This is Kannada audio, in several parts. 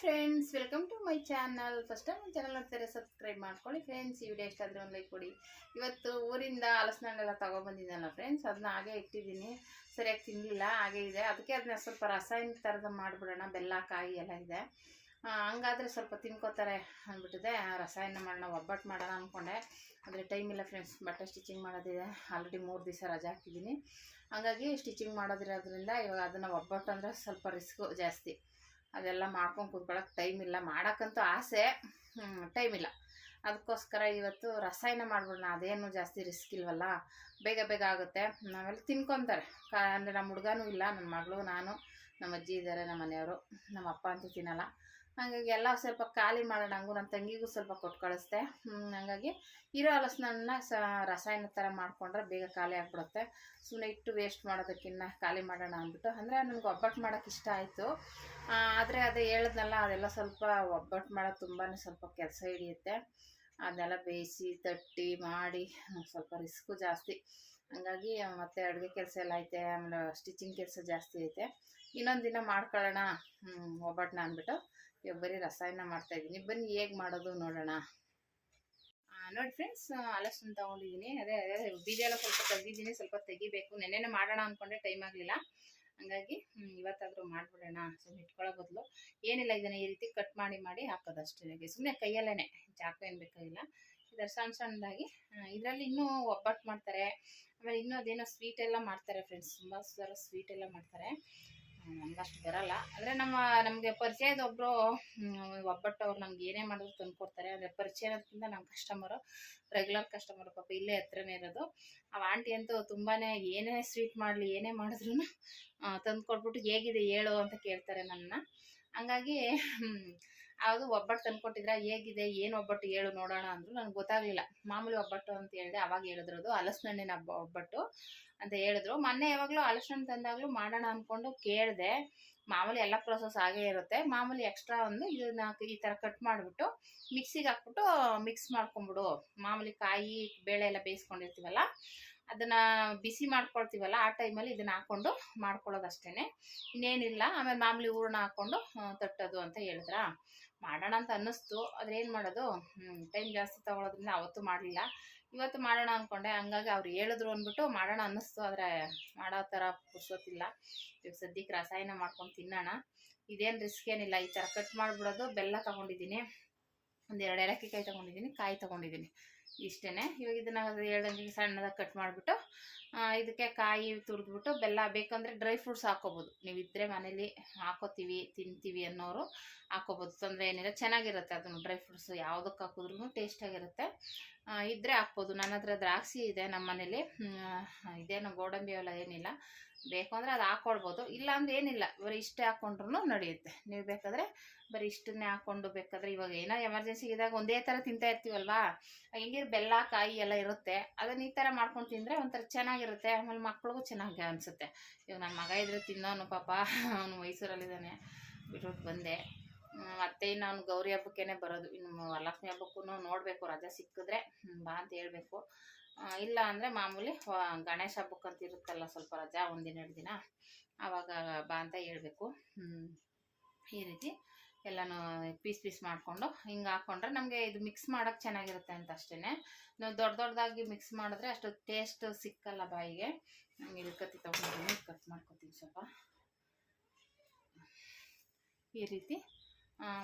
Friends welcome to my channel first time ನನ್ನ ಚಾನಲ್ ನೋಡ್ತಾರೆ ಸಬ್ಸ್ಕ್ರೈಬ್ ಮಾಡ್ಕೊಳ್ಳಿ ಫ್ರೆಂಡ್ಸ್ ಈ ವಿಡಿಯೋ ಇಷ್ಟ ಒಂದು ಲೈಕ್ ಕೊಡಿ. ಇವತ್ತು ಊರಿಂದ ಹಲಸಿನಣ್ಣೆಲ್ಲ ತಗೊಬಂದಿದ್ದಲ್ಲ ಫ್ರೆಂಡ್ಸ್ ಅದನ್ನ ಹಾಗೆ ಇಟ್ಟಿದ್ದೀನಿ. ಸರಿಯಾಗಿ ತಿನ್ನಲಿಲ್ಲ ಹಾಗೆ ಇದೆ. ಅದಕ್ಕೆ ಅದನ್ನ ಸ್ವಲ್ಪ ರಾಸಾಯನಿಕ ಥರದ ಮಾಡಿಬಿಡೋಣ. ಬೆಲ್ಲ, ಕಾಯಿ ಎಲ್ಲ ಇದೆ. ಹಂಗಾದ್ರೆ ಸ್ವಲ್ಪ ತಿನ್ಕೋತಾರೆ ಅಂದ್ಬಿಟ್ಟಿದೆ. ರಸಾಯನ ಮಾಡೋಣ, ಒಬ್ಬಟ್ಟು ಮಾಡೋಣ ಅಂದ್ಕೊಂಡೆ ಅಂದರೆ ಟೈಮ್ ಇಲ್ಲ ಫ್ರೆಂಡ್ಸ್ ಬಟ್ಟೆ ಸ್ಟಿಚಿಂಗ್ ಮಾಡೋದಿದೆ. ಆಲ್ರೆಡಿ ಮೂರು ದಿವಸ ರಜೆ ಹಾಕಿದ್ದೀನಿ. ಹಾಗಾಗಿ ಸ್ಟಿಚಿಂಗ್ ಮಾಡೋದಿರೋದ್ರಿಂದ ಇವಾಗ ಅದನ್ನು ಒಬ್ಬಟ್ಟು ಅಂದರೆ ಸ್ವಲ್ಪ ರಿಸ್ಕು ಜಾಸ್ತಿ. ಅದೆಲ್ಲ ಮಾಡ್ಕೊಂಡು ಕುತ್ಕೊಳ್ಳೋಕೆ ಟೈಮ್ ಇಲ್ಲ. ಮಾಡೋಕ್ಕಂತೂ ಆಸೆ ಟೈಮ್ ಇಲ್ಲ. ಅದಕ್ಕೋಸ್ಕರ ಇವತ್ತು ರಸಾಯನ ಮಾಡ್ಬಿಡೋಣ. ಅದೇನು ಜಾಸ್ತಿ ರಿಸ್ಕ್ ಇಲ್ವಲ್ಲ? ಬೇಗ ಬೇಗ ಆಗುತ್ತೆ. ನಾವೆಲ್ಲ ತಿನ್ಕೊತಾರೆ. ಕಾ, ಅಂದರೆ ನಮ್ಮ ಹುಡುಗನೂ ಇಲ್ಲ ನನ್ನ ಮಗಳು, ನಾನು ನಮ್ಮ ಅಜ್ಜಿ ಇದ್ದಾರೆ ನಮ್ಮ ಮನೆಯವರು ನಮ್ಮ ಅಪ್ಪ ಅಂತೂ ತಿನ್ನಲ್ಲ. ಹಾಗಾಗಿ ಎಲ್ಲ ಸ್ವಲ್ಪ ಖಾಲಿ ಮಾಡೋಣ, ಹಂಗೂ ನನ್ನ ತಂಗಿಗೂ ಸ್ವಲ್ಪ ಕೊಟ್ಟು ಕಳಿಸ್ದೆ. ಹಾಗಾಗಿ ಇರೋ ಹಲಸಿನನ್ನ ಸ, ರಸಾಯನ ಥರ ಮಾಡಿಕೊಂಡ್ರೆ ಬೇಗ ಖಾಲಿ ಆಗಿಬಿಡುತ್ತೆ. ಸುಮ್ಮನೆ ಇಟ್ಟು ವೇಸ್ಟ್ ಮಾಡೋದಕ್ಕಿನ್ನ ಖಾಲಿ ಮಾಡೋಣ ಅಂದ್ಬಿಟ್ಟು. ಅಂದರೆ ನನಗೆ ಒಬ್ಬಟ್ಟು ಮಾಡೋಕ್ಕೆ ಇಷ್ಟ ಆಯಿತು. ಆದರೆ ಅದೇ ಹೇಳಿದ್ನಲ್ಲ, ಅದೆಲ್ಲ ಸ್ವಲ್ಪ ಒಬ್ಬಟ್ಟು ಮಾಡೋದು ತುಂಬಾ ಸ್ವಲ್ಪ ಕೆಲಸ ಹಿಡಿಯುತ್ತೆ. ಅದನ್ನೆಲ್ಲ ಬೇಯಿಸಿ, ತಟ್ಟಿ ಮಾಡಿ, ಸ್ವಲ್ಪ ರಿಸ್ಕು ಜಾಸ್ತಿ. ಹಂಗಾಗಿ ಮತ್ತೆ ಅಡುಗೆ ಕೆಲಸ ಎಲ್ಲ ಐತೆ, ಆಮೇಲೆ ಸ್ಟಿಚಿಂಗ್ ಕೆಲಸ ಜಾಸ್ತಿ ಐತೆ. ಇನ್ನೊಂದು ದಿನ ಮಾಡ್ಕೊಳ್ಳೋಣ ಒಬ್ಬಟ್ಟನ್ನ ಅಂದ್ಬಿಟ್ಟು. ಇವಾಗ ಬರೀ ರಸಾಯನ ಮಾಡ್ತಾಯಿದ್ದೀನಿ ಬನ್ನಿ ಹೇಗೆ ಮಾಡೋದು ನೋಡೋಣ. ನೋಡಿ ಫ್ರೆಂಡ್ಸ್ ಹಲಸನ್ನು ತೊಗೊಂಡಿದ್ದೀನಿ. ಅದೇ ಅದೇ ಬೀಜ ಎಲ್ಲ ಸ್ವಲ್ಪ ತೆಗ್ದಿದ್ದೀನಿ. ಸ್ವಲ್ಪ ತೆಗಿಬೇಕು. ನೆನ್ನೆನೇ ಮಾಡೋಣ ಅಂದ್ಕೊಂಡೆ ಟೈಮ್ ಆಗಲಿಲ್ಲ. ಹಂಗಾಗಿ ಇವತ್ತಾದರೂ ಮಾಡ್ಬಿಡೋಣ. ಸುಮ್ಮನೆ ಇಟ್ಕೊಳ್ಳೋ ಬದಲು. ಏನಿಲ್ಲ, ಇದನ್ನು ಈ ರೀತಿ ಕಟ್ ಮಾಡಿ ಮಾಡಿ ಹಾಕೋದು ಅಷ್ಟೇ. ಸುಮ್ಮನೆ ಕೈಯಲ್ಲೇ ಚಾಕು ಏನು ಬೇಕಾಗಿಲ್ಲ. ಇದರ ಸಣ್ಣ ಸಣ್ಣದಾಗಿ ಇದರಲ್ಲಿ ಇನ್ನೂ ಒಬ್ಬಟ್ಟು ಮಾಡ್ತಾರೆ. ಆಮೇಲೆ ಇನ್ನೂ ಅದೇನೋ ಸ್ವೀಟ್ ಎಲ್ಲ ಮಾಡ್ತಾರೆ ಫ್ರೆಂಡ್ಸ್ ತುಂಬ ಥರ ಸ್ವೀಟ್ ಎಲ್ಲ ಮಾಡ್ತಾರೆ. ನಮ್ಗೆ ಅಷ್ಟು ಬರಲ್ಲ. ಆದರೆ ನಮ್ಮ, ನಮಗೆ ಪರಿಚಯದ ಒಬ್ಬರು ಒಬ್ಬಟ್ಟು ಅವ್ರು ನಮ್ಗೆ ಏನೇ ಮಾಡಿದ್ರು ತಂದ್ಕೊಡ್ತಾರೆ ಅಂದರೆ ಪರಿಚಯ ಅನ್ನೋದಕ್ಕಿಂತ ನಮ್ಮ ಕಸ್ಟಮರು ರೆಗ್ಯುಲರ್ ಕಸ್ಟಮರ್ ಪಾಪ ಇಲ್ಲೇ ಹತ್ರನೇ ಇರೋದು. ಆ ಆಂಟಿ ಅಂತೂ ತುಂಬಾ ಏನೇ ಸ್ವೀಟ್ ಮಾಡಲಿ, ಏನೇ ಮಾಡಿದ್ರು ತಂದು ಕೊಟ್ಬಿಟ್ಟು ಹೇಗಿದೆ, ಹೇಳು ಅಂತ ಕೇಳ್ತಾರೆ ನನ್ನ ಹಂಗಾಗಿ ಅದು ಒಬ್ಬಟ್ಟು ತಂದ್ಕೊಟ್ಟಿದ್ರೆ ಹೇಗಿದೆ, ಏನು ಒಬ್ಬಟ್ಟು ಹೇಳು ನೋಡೋಣ ಅಂದರು. ನನಗೆ ಗೊತ್ತಾಗಲಿಲ್ಲ. ಮಾಮೂಲಿ ಒಬ್ಬಟ್ಟು ಅಂತ ಹೇಳಿದೆ ಅವಾಗ ಹೇಳಿದ್ರದು ಹಲಸಿನಣ್ಣಿನ ಹಣ್ಣಿನ ಒಬ್ಬಟ್ಟು. ಅಂತ ಹೇಳಿದ್ರು. ಮೊನ್ನೆ ಯಾವಾಗಲೂ ಹಲಸಿನಣ್ಣು ತಂದಾಗಲೂ ಮಾಡೋಣ ಅಂದ್ಕೊಂಡು ಕೇಳಿದೆ. ಮಾಮೂಲಿ ಎಲ್ಲ ಪ್ರೋಸೆಸ್ ಆಗೇ ಇರುತ್ತೆ. ಮಾಮೂಲಿ ಎಕ್ಸ್ಟ್ರಾ ಒಂದು ಇದನ್ನ ಈ ಥರ ಕಟ್ ಮಾಡಿಬಿಟ್ಟು ಮಿಕ್ಸಿಗೆ ಹಾಕ್ಬಿಟ್ಟು ಮಿಕ್ಸ್ ಮಾಡ್ಕೊಂಬಿಡು ಮಾಮೂಲಿ ಕಾಯಿ, ಬೇಳೆ ಎಲ್ಲ ಬೇಯಿಸ್ಕೊಂಡಿರ್ತೀವಲ್ಲ, ಅದನ್ನ ಬಿಸಿ ಮಾಡ್ಕೊಳ್ತೀವಲ್ಲ, ಆ ಟೈಮಲ್ಲಿ ಇದನ್ನ ಹಾಕ್ಕೊಂಡು ಮಾಡ್ಕೊಳ್ಳೋದು ಅಷ್ಟೇ ಇನ್ನೇನಿಲ್ಲ. ಆಮೇಲೆ ಮಾಮೂಲಿ ಹೂರಣ ಹಾಕ್ಕೊಂಡು ತಟ್ಟೋದು ಅಂತ ಹೇಳಿದ್ರಾ? ಮಾಡೋಣ ಅಂತ ಅನ್ನಿಸ್ತು. ಆದ್ರೆ ಏನು ಮಾಡೋದು? ಟೈಮ್ ಜಾಸ್ತಿ ತಗೊಳ್ಳೋದ್ರಿಂದ ಅವತ್ತು ಮಾಡಲಿಲ್ಲ. ಇವತ್ತು ಮಾಡೋಣ ಅಂದ್ಕೊಂಡೆ ಹಂಗಾಗಿ ಅವ್ರು ಹೇಳಿದ್ರು ಅಂದ್ಬಿಟ್ಟು ಮಾಡೋಣ ಅನ್ನಿಸ್ತು. ಆದರೆ ಮಾಡೋ ಥರ ಪುರ್ಸೋತಿಲ್ಲ ಇವಾಗ ಸದ್ಯಕ್ಕೆ ರಸಾಯನ ಮಾಡ್ಕೊಂಡು ತಿನ್ನೋಣ. ಇದೇನು ರಿಸ್ಕ್ ಏನಿಲ್ಲ. ಈ ಥರ ಕಟ್ ಮಾಡಿಬಿಡೋದು. ಬೆಲ್ಲ ತೊಗೊಂಡಿದ್ದೀನಿ. ಒಂದು ಎರಡು ಏಲಕ್ಕಿಕಾಯಿ ತೊಗೊಂಡಿದ್ದೀನಿ. ಕಾಯಿ ತೊಗೊಂಡಿದ್ದೀನಿ. ಇಷ್ಟೇ ಇವಾಗ ಇದನ್ನು ಹೇಳ್ದಂಗೆ ಸಣ್ಣದಾಗಿ ಕಟ್ ಮಾಡಿಬಿಟ್ಟು ಇದಕ್ಕೆ ಕಾಯಿ ತುರಿದ್ಬಿಟ್ಟು ಬೆಲ್ಲ ಬೇಕಂದರೆ ಡ್ರೈ ಫ್ರೂಟ್ಸ್ ಹಾಕೋಬೋದು. ನೀವು ಇದ್ದರೆ ಮನೇಲಿ ಹಾಕೋತೀವಿ, ತಿಂತೀವಿ ಅನ್ನೋರು ಹಾಕೋಬೋದು. ತೊಂದರೆ ಏನಿಲ್ಲ. ಚೆನ್ನಾಗಿರುತ್ತೆ ಅದನ್ನು ಡ್ರೈ ಫ್ರೂಟ್ಸ್ ಯಾವುದಕ್ಕೆ ಹಾಕಿದ್ರೂ ಟೇಸ್ಟಾಗಿರುತ್ತೆ ಇದ್ದರೆ ಹಾಕ್ಬೋದು. ನನ್ನ ಹತ್ರ ದ್ರಾಕ್ಷಿ ಇದೆ ನಮ್ಮ ಮನೇಲಿ. ಇದೇನು ಗೋಡಂಬಿ ಅವೆಲ್ಲ ಏನಿಲ್ಲ. ಬೇಕು ಅಂದರೆ ಅದು ಹಾಕ್ಕೊಳ್ಬೋದು ಇಲ್ಲ ಅಂದ್ರೆ ಏನಿಲ್ಲ, ಬರೀ ಇಷ್ಟೇ ಹಾಕ್ಕೊಂಡ್ರು ನಡೆಯುತ್ತೆ. ನೀವು ಬೇಕಾದರೆ ಬರೀ ಇಷ್ಟನ್ನೇ ಹಾಕ್ಕೊಂಡು ಬೇಕಾದರೆ ಇವಾಗ ಏನೋ ಎಮರ್ಜೆನ್ಸಿ ಇದ್ದಾಗ ಒಂದೇ ಥರ ತಿಂತಾ ಇರ್ತೀವಲ್ವಾ? ಹೆಂಗಿರ್ ಬೆಲ್ಲ, ಕಾಯಿ ಎಲ್ಲ ಇರುತ್ತೆ. ಅದನ್ನ ಈ ಥರ ಮಾಡ್ಕೊಂಡು ತಿಂದರೆ ಒಂಥರ ಚೆನ್ನಾಗಿರುತ್ತೆ. ಆಮೇಲೆ ಮಕ್ಳಿಗೂ ಚೆನ್ನಾಗಿ ಅನಿಸುತ್ತೆ. ಇವಾಗ ನನ್ನ ಮಗ ಇದ್ರೆ ತಿನ್ನೋನು ಪಾಪ. ಅವನು ಮೈಸೂರಲ್ಲಿದ್ದಾನೆ. ಬಿಟ್ಬಿಟ್ಟು ಬಂದೆ. ಮತ್ತೆ ಇನ್ನು ಅವ್ನು ಗೌರಿ ಹಬ್ಬಕ್ಕೇನೆ ಬರೋದು. ಇನ್ನು ವರಲಕ್ಷ್ಮಿ ಹಬ್ಬಕ್ಕೂ ನೋಡಬೇಕು. ರಜೆ ಸಿಕ್ಕಿದ್ರೆ ಬಾ ಅಂತ ಹೇಳಬೇಕು. ಇಲ್ಲ ಅಂದರೆ ಮಾಮೂಲಿ ಗಣೇಶ ಹಬ್ಬಕ್ಕಂತ ಇರುತ್ತಲ್ಲ ಸ್ವಲ್ಪ ರಜಾ ಒಂದಿನ ಎರಡು ದಿನ ಆವಾಗ ಬಾ ಅಂತ ಹೇಳಬೇಕು. ಈ ರೀತಿ ಎಲ್ಲನೂ ಪೀಸ್ ಪೀಸ್ ಮಾಡಿಕೊಂಡು ಹಿಂಗೆ ಹಾಕ್ಕೊಂಡ್ರೆ ನಮಗೆ ಇದು ಮಿಕ್ಸ್ ಮಾಡೋಕ್ಕೆ ಚೆನ್ನಾಗಿರುತ್ತೆ ಅಂತ ಅಷ್ಟೇ ನಾವು ದೊಡ್ಡ ದೊಡ್ಡದಾಗಿ ಮಿಕ್ಸ್ ಮಾಡಿದ್ರೆ ಅಷ್ಟು ಟೇಸ್ಟ್ ಸಿಕ್ಕಲ್ಲ ಬಾಯಿಗೆ. ನಂಗೆ ಇದು ಕತ್ತಿ ತೊಗೊಂಡಿದ್ದೀನಿ ಕಟ್ ಮಾಡ್ಕೊತೀನಿ ಸ್ವಲ್ಪ. ಈ ರೀತಿ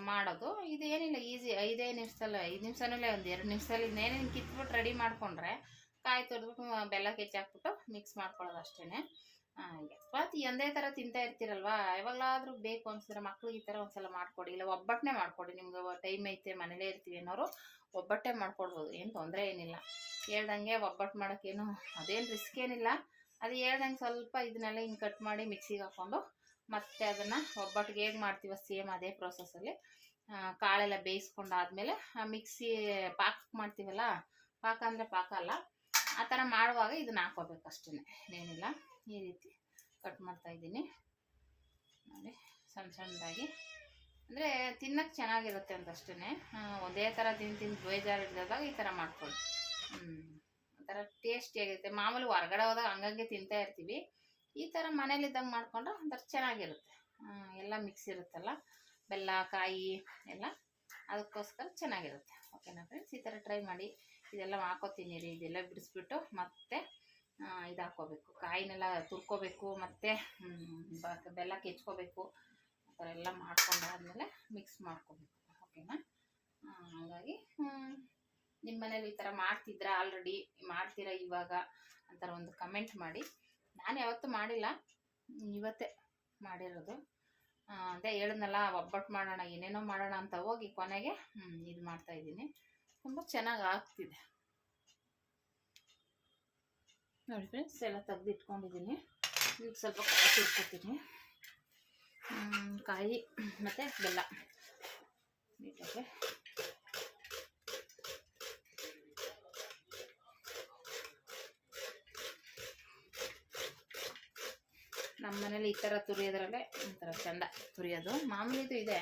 ಮಾಡೋದು. ಇದು ಏನಿಲ್ಲ ಈಸಿ ಐದೇ ನಿಮಿಷದಲ್ಲೇ, ಐದು ನಿಮಿಷನಲ್ಲೇ ಒಂದು ಎರಡು ನಿಮಿಷದಲ್ಲಿ ಇನ್ನೇನೇನು ಕಿತ್ಬಿಟ್ಟು ರೆಡಿ ಮಾಡಿಕೊಂಡ್ರೆ ಕಾಯಿ ತುರಿದ್ಬಿಟ್ಟು ಬೆಲ್ಲ ಕೆಚ್ಚಾಕ್ಬಿಟ್ಟು ಮಿಕ್ಸ್ ಮಾಡ್ಕೊಳ್ಳೋದು ಅಷ್ಟೇ ಮತ್ತು ಒಂದೇ ಥರ ತಿಂತಾ ಇರ್ತೀರಲ್ವಾ? ಯಾವಾಗಲಾದ್ರೂ ಬೇಕು ಅನ್ಸಿದ್ರೆ ಮಕ್ಳಿಗೆ ಈ ಥರ ಒಂದ್ಸಲ ಮಾಡಿಕೊಡಿ. ಇಲ್ಲ ಒಬ್ಬಟ್ಟನ್ನೇ ಮಾಡಿಕೊಡಿ. ನಿಮ್ಗೆ ಟೈಮ್ ಐತೆ, ಮನೇಲೇ ಇರ್ತೀವಿ ಅನ್ನೋರು ಒಬ್ಬಟ್ಟೆ ಮಾಡ್ಕೊಡ್ಬೋದು. ಏನು ತೊಂದರೆ ಏನಿಲ್ಲ. ಹೇಳ್ದಂಗೆ ಒಬ್ಬಟ್ಟು ಮಾಡೋಕ್ಕೇನು ಅದೇನು ರಿಸ್ಕ್ ಏನಿಲ್ಲ. ಅದು ಹೇಳ್ದಂಗೆ ಸ್ವಲ್ಪ ಇದನ್ನೆಲ್ಲ ಹಿಂಗೆ ಕಟ್ ಮಾಡಿ ಮಿಕ್ಸಿಗೆ ಹಾಕ್ಕೊಂಡು ಮತ್ತೆ ಅದನ್ನು ಒಬ್ಬಟ್ಟಿಗೆ ಹೇಗೆ ಮಾಡ್ತೀವ ಸೇಮ್ ಅದೇ ಪ್ರೊಸೆಸ್ಸಲ್ಲಿ ಕಾಳೆಲ್ಲ ಬೇಯಿಸ್ಕೊಂಡಾದ್ಮೇಲೆ ಮಿಕ್ಸಿ ಪಾಕ ಮಾಡ್ತೀವಲ್ಲ, ಪಾಕ ಅಂದರೆ ಪಾಕ ಅಲ್ಲ. ಆ ಥರ ಮಾಡುವಾಗ ಇದನ್ನ ಹಾಕೋಬೇಕು ಅಷ್ಟೇ ಏನಿಲ್ಲ, ಈ ರೀತಿ ಕಟ್ ಮಾಡ್ತಾ ಇದ್ದೀನಿ. ನೋಡಿ, ಸಣ್ಣ ಸಣ್ಣದಾಗಿ. ಅಂದರೆ ತಿನ್ನಕ್ಕೆ ಚೆನ್ನಾಗಿರುತ್ತೆ ಅಂತ ಅಷ್ಟೇ ಒಂದೇ ಥರ ತಿಂದು ತಿಂದು ಬೇಜಾರು ಇದ್ದಾಗ ಈ ಥರ ಮಾಡ್ಕೊಳ್ಳಿ. ಹ್ಞೂ ಒಂಥರ ಟೇಸ್ಟಿಯಾಗಿರುತ್ತೆ ಮಾಮೂಲಿ ಹೊರಗಡೆ ಹೋದಾಗ ಹಂಗಂಗೆ ತಿಂತಾ ಇರ್ತೀವಿ. ಈ ಥರ ಮನೇಲಿದ್ದಂಗೆ ಮಾಡಿಕೊಂಡ್ರೆ ಒಂಥರ ಚೆನ್ನಾಗಿರುತ್ತೆ. ಎಲ್ಲ ಮಿಕ್ಸ್ ಇರುತ್ತಲ್ಲ, ಬೆಲ್ಲ, ಕಾಯಿ ಎಲ್ಲ ಅದಕ್ಕೋಸ್ಕರ ಚೆನ್ನಾಗಿರುತ್ತೆ. ಓಕೆನಾ ಫ್ರೆಂಡ್ಸ್ ಈ ಥರ ಟ್ರೈ ಮಾಡಿ. ಇದೆಲ್ಲ ಹಾಕೋತೀನಿ ರೀ, ಇದೆಲ್ಲ ಬಿಡಿಸ್ಬಿಟ್ಟು ಮತ್ತೆ ಇದು ಹಾಕೋಬೇಕು ಕಾಯಿನೆಲ್ಲ ತುರ್ಕೋಬೇಕು, ಮತ್ತು ಬೆಲ್ಲ ಕೆಚ್ಕೋಬೇಕು. ಆ ಥರ ಎಲ್ಲ ಮಾಡ್ಕೊಂಡಾದ್ಮೇಲೆ ಮಿಕ್ಸ್ ಮಾಡ್ಕೋಬೇಕು. ಓಕೆನಾ ಹಾಗಾಗಿ ನಿಮ್ಮ ಮನೇಲಿ ಈ ಥರ ಮಾಡ್ತಿದ್ರಾ ಆಲ್ರೆಡಿ ಮಾಡ್ತೀರಾ ಇವಾಗ? ಅಂತಾರ ಒಂದು ಕಮೆಂಟ್ ಮಾಡಿ. ನಾನು ಯಾವತ್ತೂ ಮಾಡಿಲ್ಲ. ಇವತ್ತೇ ಮಾಡಿರೋದು. ಅದೇ ಹೇಳಿದ್ನಲ್ಲ, ಒಬ್ಬಟ್ಟು ಮಾಡೋಣ, ಏನೇನೋ ಮಾಡೋಣ ಅಂತ ಹೋಗಿ ಕೊನೆಗೆ ಇದು ಮಾಡ್ತಾ ಇದ್ದೀನಿ. ತುಂಬ ಚೆನ್ನಾಗಿ ಆಗ್ತಿದೆ. ನೋಡಿ ಫ್ರೆಂಡ್ಸ್ ಎಲ್ಲ ತೆಗೆದಿಟ್ಕೊಂಡಿದ್ದೀನಿ. ಈಗ ಸ್ವಲ್ಪ ಕಾಯಿ ಇಟ್ಕೊತೀನಿ ಕಾಯಿ ಮತ್ತು ಬೆಲ್ಲ. ನೀಟಾಗಿ ನಮ್ಮ ಮನೇಲಿ ಈ ಥರ ತುರಿಯೋದ್ರಲ್ಲೇ ಒಂಥರ ಚೆಂದ ತುರಿಯೋದು. ಮಾಮೂಲಿದು ಇದೆ.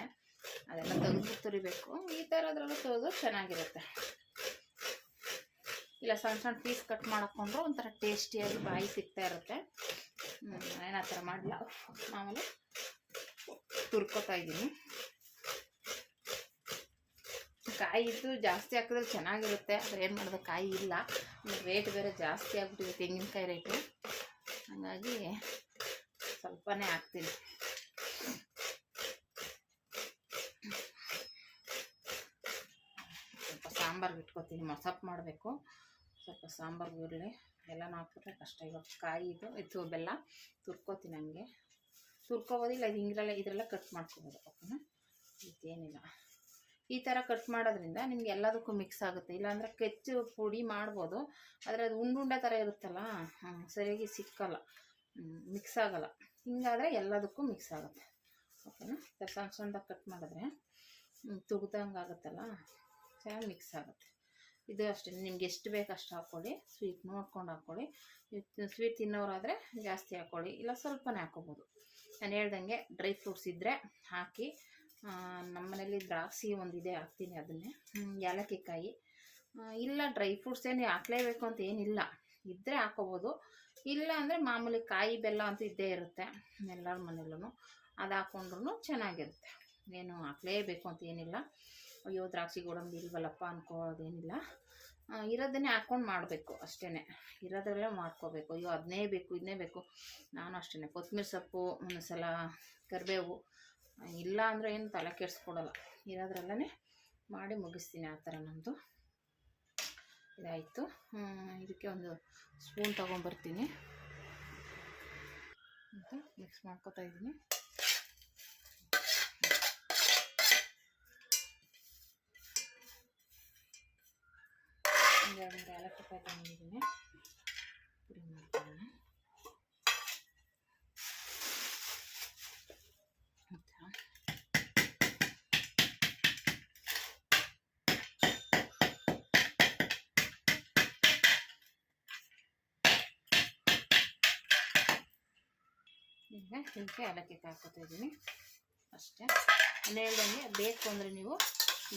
ಅದೆಲ್ಲ ತೆಗೆದು ತುರಿಬೇಕು. ಈ ಥರದ್ರಲ್ಲೂ ತೊಳೆದು ಚೆನ್ನಾಗಿರುತ್ತೆ. ಇಲ್ಲ, ಸಣ್ಣ ಸಣ್ಣ ಪೀಸ್ ಕಟ್ ಮಾಡಿಕೊಂಡ್ರೆ ಒಂಥರ ಟೇಸ್ಟಿಯಾಗಿ ಬಾಯಿ ಸಿಗ್ತಾ ಇರುತ್ತೆ. ಏನು ಆ ಥರ ಮಾಡಲ್ಲ ಆಮೇಲೆ ತುರ್ಕೋತಾ ಇದ್ದೀನಿ. ಕಾಯಿ ಇದ್ದು ಜಾಸ್ತಿ ಹಾಕಿದ್ರೆ ಚೆನ್ನಾಗಿರುತ್ತೆ, ಆದರೆ ಏನು ಮಾಡೋದು, ಕಾಯಿ ಇಲ್ಲ. ರೇಟ್ ಬೇರೆ ಜಾಸ್ತಿ ಆಗ್ಬಿಟ್ಟಿದೆ ತೆಂಗಿನಕಾಯಿ ರೇಟು. ಹಾಗಾಗಿ ಸ್ವಲ್ಪನೇ ಹಾಕ್ತೀನಿ ಸ್ವಲ್ಪ ಸಾಂಬಾರ್ಗೆ ಇಟ್ಕೊತೀನಿ ಮೊಸಪ್ಪು ಮಾಡಬೇಕು. ಸ್ವಲ್ಪ ಸಾಂಬಾರು ಇರಲಿ ಎಲ್ಲ ಹಾಕ್ಬಿಟ್ರೆ ಕಷ್ಟ. ಇವಾಗ ಕಾಯಿ ಇದು ಇದು ಬೆಲ್ಲ ತುರ್ಕೋತೀನಿ ಹಂಗೆ. ತುರ್ಕೋಬೋದು ಇಲ್ಲ ಹಿಂಗ್ರೆಲ್ಲ, ಇದರೆಲ್ಲ ಕಟ್ ಮಾಡ್ಕೋಬೋದು, ಓಕೆನಾ? ಇದೇನಿಲ್ಲ. ಈ ಥರ ಕಟ್ ಮಾಡೋದ್ರಿಂದ ನಿಮ್ಗೆ ಎಲ್ಲದಕ್ಕೂ ಮಿಕ್ಸ್ ಆಗುತ್ತೆ. ಇಲ್ಲಾಂದರೆ ಕೆಚ್ಚು ಪುಡಿ ಮಾಡ್ಬೋದು, ಆದರೆ ಅದು ಉಂಡುಂಡೆ ಥರ ಇರುತ್ತಲ್ಲ ಸರಿಯಾಗಿ ಸಿಕ್ಕಲ್ಲ ಮಿಕ್ಸ್ ಆಗಲ್ಲ. ಹಿಂಗಾದರೆ ಎಲ್ಲದಕ್ಕೂ ಮಿಕ್ಸ್ ಆಗುತ್ತೆ, ಓಕೆನಾ? ಸಣ್ಣ ಸಣ್ಣದಾಗಿ ಕಟ್ ಮಾಡಿದ್ರೆ ತುಗ್ದಂಗೆ ಆಗುತ್ತಲ್ಲ ಚೆನ್ನಾಗಿ ಮಿಕ್ಸ್ ಆಗುತ್ತೆ. ಇದು ಅಷ್ಟೇ. ನಿಮ್ಗೆ ಎಷ್ಟು ಬೇಕು ಅಷ್ಟು ಹಾಕ್ಕೊಳ್ಳಿ ಸ್ವೀಟ್ ನೋಡ್ಕೊಂಡು ಹಾಕ್ಕೊಳ್ಳಿ ಸ್ವೀಟ್ ತಿನ್ನೋರಾದರೆ ಜಾಸ್ತಿ ಹಾಕ್ಕೊಳ್ಳಿ ಇಲ್ಲ ಸ್ವಲ್ಪನೇ ಹಾಕ್ಕೊಬೋದು ನಾನು ಹೇಳ್ದಂಗೆ ಡ್ರೈ ಫ್ರೂಟ್ಸ್ ಇದ್ದರೆ ಹಾಕಿ ನಮ್ಮ ಮನೇಲಿ ದ್ರಾಕ್ಷಿ ಒಂದಿದೆ, ಹಾಕ್ತೀನಿ ಅದನ್ನೇ. ಏಲಕ್ಕಿ ಕಾಯಿ ಇಲ್ಲ, ಡ್ರೈ ಫ್ರೂಟ್ಸ್ ಏನು ಹಾಕ್ಲೇಬೇಕು ಅಂತ ಏನಿಲ್ಲ. ಇದ್ದರೆ ಹಾಕೋಬೋದು. ಇಲ್ಲ ಅಂದರೆ ಮಾಮೂಲಿ ಕಾಯಿ ಬೆಲ್ಲ ಅಂತೂ ಇದ್ದೇ ಇರುತ್ತೆ, ಎಲ್ಲರ ಮನೇಲೂ ಅದು ಹಾಕ್ಕೊಂಡ್ರು ಚೆನ್ನಾಗಿರುತ್ತೆ. ಏನು ಹಾಕ್ಲೇಬೇಕು ಅಂತ ಏನಿಲ್ಲ. ಅಯ್ಯೋ ದ್ರಾಕ್ಷಿ ಗೋಡಂಬಿ ಇಲ್ವಲ್ಲಪ್ಪ ಅನ್ಕೋದೇನಿಲ್ಲ ಆ, ಇರೋದನ್ನೇ ಹಾಕ್ಕೊಂಡು ಮಾಡಬೇಕು ಅಷ್ಟೇ ಇರೋದ್ರಲ್ಲೇ ಮಾಡ್ಕೋಬೇಕು. ಅಯ್ಯೋ ಅದನ್ನೇ ಬೇಕು ಇದನ್ನೇ ಬೇಕು. ನಾನು ಅಷ್ಟೇ ಕೊತ್ತಂಬರಿ ಸೊಪ್ಪು ಒಂದೊಂದ್ಸಲ ಕರಿಬೇವು ಇಲ್ಲ ಅಂದರೆ ಏನು ತಲೆ ಕೆಡಿಸ್ಕೊಡಲ್ಲ. ಇರೋದ್ರಲ್ಲೇ ಮಾಡಿ ಮುಗಿಸ್ತೀನಿ ಆ ಥರ ನಮ್ಮದು. ಇದಾಯಿತು. ಇದಕ್ಕೆ ಒಂದು ಸ್ಪೂನ್ ತೊಗೊಂಬರ್ತೀನಿ ಅಂತ ಮಿಕ್ಸ್ ಮಾಡ್ಕೊತಾ ಇದ್ದೀನಿ. ಒಂದೆರಡು ಮೂರು ಏಲಕ್ಕಿ ಕಾಯಿ ತಗೊಂಡಿದ್ದೀನಿ ಪುಡಿ ಮಾಡ್ಕೊಳ್ಳೋಣ ಆಯ್ತಾ? ಈಗ ಇದಕ್ಕೆ ಏಲಕ್ಕಿ ಹಾಕೋತಾ ಇದ್ದೀನಿ ಅಷ್ಟೇ ನಾನು ಹೇಳ್ದಂಗೆ ಬೇಕು ಅಂದರೆ ನೀವು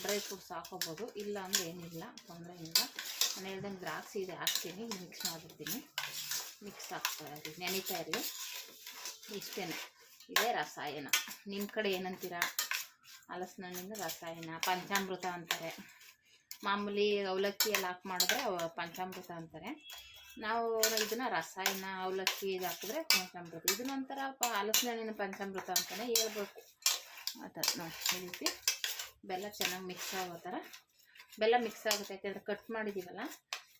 ಡ್ರೈ ಫ್ರೂಟ್ಸ್ ಹಾಕೋಬೋದು ಇಲ್ಲ ಅಂದರೆ ಏನಿಲ್ಲ ತೊಂದರೆ ಇಲ್ಲ ನಾನು ಹೇಳ್ದಂಗೆ ದ್ರಾಕ್ಷಿ ಇದೆ, ಹಾಕ್ತೀನಿ ಮಿಕ್ಸ್ ಮಾಡಿಬಿಡ್ತೀನಿ. ಮಿಕ್ಸ್ ಆಗ್ತಾ ಇದೆ, ನೆನೀತಾ ಇರಲಿ ಇಷ್ಟೇ ಇದೇ ರಸಾಯನ. ನಿಮ್ಮ ಕಡೆ ಏನಂತೀರ? ಹಲಸಿನಹಣ್ಣಿಂದ ರಸಾಯನ, ಪಂಚಾಮೃತ ಅಂತಾರೆ. ಮಾಮೂಲಿ ಅವಲಕ್ಕಿ ಎಲ್ಲ ಹಾಕಿ ಮಾಡಿದ್ರೆ ಪಂಚಾಮೃತ ಅಂತಾರೆ. ನಾವು ಇದನ್ನ ರಸಾಯನ, ಅವಲಕ್ಕಿ ಇದು ಹಾಕಿದ್ರೆ ಪಂಚಾಮೃತ. ಇದನ್ನೊಂಥರ ಪ ಹಲಸಿನ ಹಣ್ಣಿನ ಪಂಚಾಮೃತ ಅಂತಲೇ ಹೇಳ್ಬೇಕು. ಆ ಥರ ನೋಡಿ, ಈ ಬೆಲ್ಲ ಚೆನ್ನಾಗಿ ಮಿಕ್ಸ್ ಆಗೋ ಥರ ಬೆಲ್ಲ ಮಿಕ್ಸ್ ಆಗುತ್ತೆ. ಯಾಕೆಂದರೆ ಕಟ್ ಮಾಡಿದ್ದೀವಲ್ಲ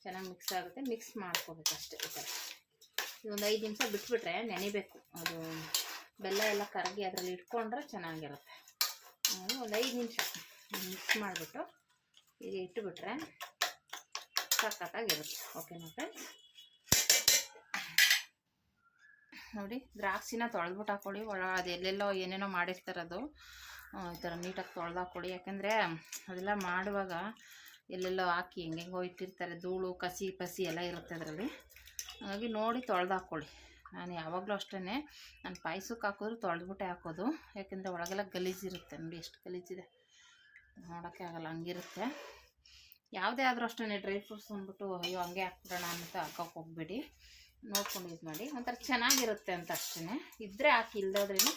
ಚೆನ್ನಾಗಿ ಮಿಕ್ಸ್ ಆಗುತ್ತೆ. ಮಿಕ್ಸ್ ಮಾಡ್ಕೋಬೇಕು ಅಷ್ಟೇ ಈ ಥರ ಇದೊಂದು ಐದು ನಿಮಿಷ ಬಿಟ್ಬಿಟ್ರೆ ನೆನಿಬೇಕು. ಅದು ಬೆಲ್ಲ ಎಲ್ಲ ಕರಗಿ ಅದರಲ್ಲಿ ಇಟ್ಕೊಂಡ್ರೆ ಚೆನ್ನಾಗಿರುತ್ತೆ. ಒಂದು ಐದು ನಿಮಿಷ ಮಿಕ್ಸ್ ಮಾಡಿಬಿಟ್ಟು ಹೀಗೆ ಇಟ್ಟುಬಿಟ್ರೆ ಸಖತ್ತಾಗಿರುತ್ತೆ. ಓಕೆನಾ ಫ್ರೆಂಡ್ಸ್ ನೋಡಿ ದ್ರಾಕ್ಷಿನ ತೊಳೆದ್ಬಿಟ್ಟು ಹಾಕ್ಕೊಳ್ಳಿ ಒಳ ಅದು ಎಲ್ಲೆಲ್ಲೋ ಏನೇನೋ ಮಾಡಿರ್ತಾರೆ ಅದು ಆ, ಈ ಥರ ನೀಟಾಗಿ ತೊಳೆದು ಹಾಕ್ಕೊಳ್ಳಿ ಯಾಕೆಂದರೆ ಅದೆಲ್ಲ ಮಾಡುವಾಗ ಎಲ್ಲೆಲ್ಲೋ ಹಾಕಿ ಹೆಂಗೆಂಗೋ ಇಟ್ಟಿರ್ತಾರೆ, ಧೂಳು, ಕಸಿ, ಪಸಿ ಎಲ್ಲ ಇರುತ್ತೆ ಅದರಲ್ಲಿ. ಹಾಗಾಗಿ ನೋಡಿ ತೊಳೆದಾಕೊಳ್ಳಿ ನಾನು ಯಾವಾಗಲೂ ಅಷ್ಟೇ ನಾನು ಪಾಯಸಕ್ಕೆ ಹಾಕಿದ್ರು ತೊಳೆದ್ಬಿಟ್ಟೆ ಹಾಕೋದು. ಯಾಕೆಂದರೆ ಒಳಗೆಲ್ಲ ಗಲೀಜಿರುತ್ತೆ, ನೋಡಿ ಎಷ್ಟು ಗಲೀಜಿದೆ. ನೋಡೋಕ್ಕೆ ಆಗಲ್ಲ, ಹಂಗಿರುತ್ತೆ. ಯಾವುದೇ ಆದರೂ ಅಷ್ಟೇ ಡ್ರೈ ಫ್ರೂಟ್ಸ್ ಅಂದ್ಬಿಟ್ಟು, ಅಯ್ಯೋ, ಹಂಗೆ ಹಾಕ್ಬಿಡೋಣ ಅಂತ ಹಾಕೋಕೆ ಹೋಗ್ಬೇಡಿ. ನೋಡ್ಕೊಂಡು ಇದು ಮಾಡಿ ಒಂಥರ ಚೆನ್ನಾಗಿರುತ್ತೆ ಅಂತ ಅಷ್ಟೇ ಇದ್ದರೆ ಹಾಕಿ ಇಲ್ಲದಾದ್ರೇನು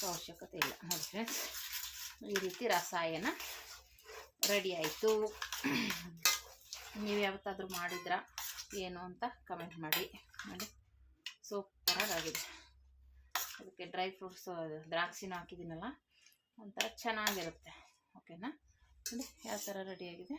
ಹಾಕೋ ಅವಶ್ಯಕತೆ ಇಲ್ಲ. ನೋಡಿ ಈ ರೀತಿ ರಸಾಯನ ರೆಡಿ ಆಯಿತು. ನೀವು ಯಾವತ್ತಾದರೂ ಮಾಡಿದ್ರಾ ಏನು ಅಂತ ಕಮೆಂಟ್ ಮಾಡಿ. ನೋಡಿ ಸೂಪರಾಗಿದೆ ಅದಕ್ಕೆ ಡ್ರೈ ಫ್ರೂಟ್ಸ್ ದ್ರಾಕ್ಷಿನೂ ಹಾಕಿದ್ದೀನಲ್ಲ, ಒಂಥರ ಚೆನ್ನಾಗಿರುತ್ತೆ. ಓಕೆನಾ ನೋಡಿ ಯಾವ ಥರ ರೆಡಿಯಾಗಿದೆ